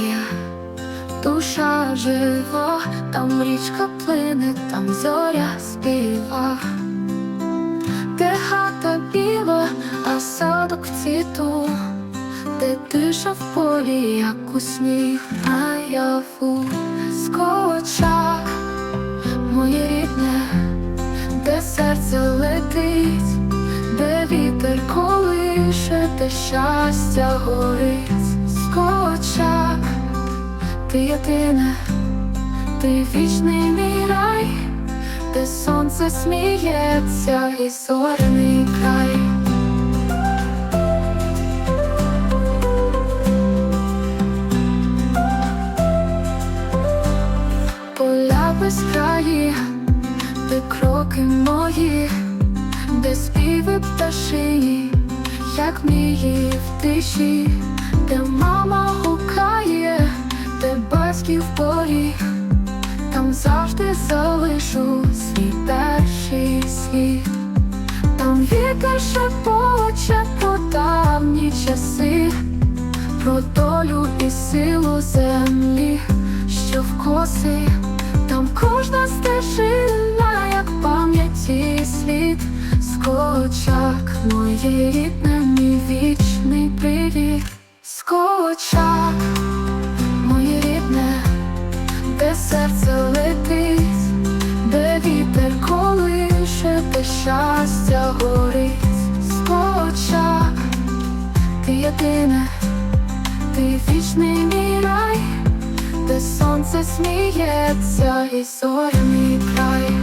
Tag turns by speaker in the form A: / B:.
A: є душа жива, там річка плине, там зоря співа, де хата біла, а садок в цвіту, де тиша в полі, як у сніг наяву, скочак, моє рідне, де серце летить, де вітер колише, де щастя горить, скочак, ти єдине, ти вічний мій рай, де сонце сміється і зоряний край. Поля безкраї, де кроки мої, де співи пташині, як мрії в тиші, де мама де батьків поріг, там завжди залишу свій перший слід, там вітер шепоче про давні часи, про долю і силу землі, що в коси, там кожна стежина, як пам'яті слід, скочак, моє рідне, мій вічний привіт, скочак, щастя горить, скочак, ти єдине, ти вічний мій рай, де сонце сміється і зоряний край.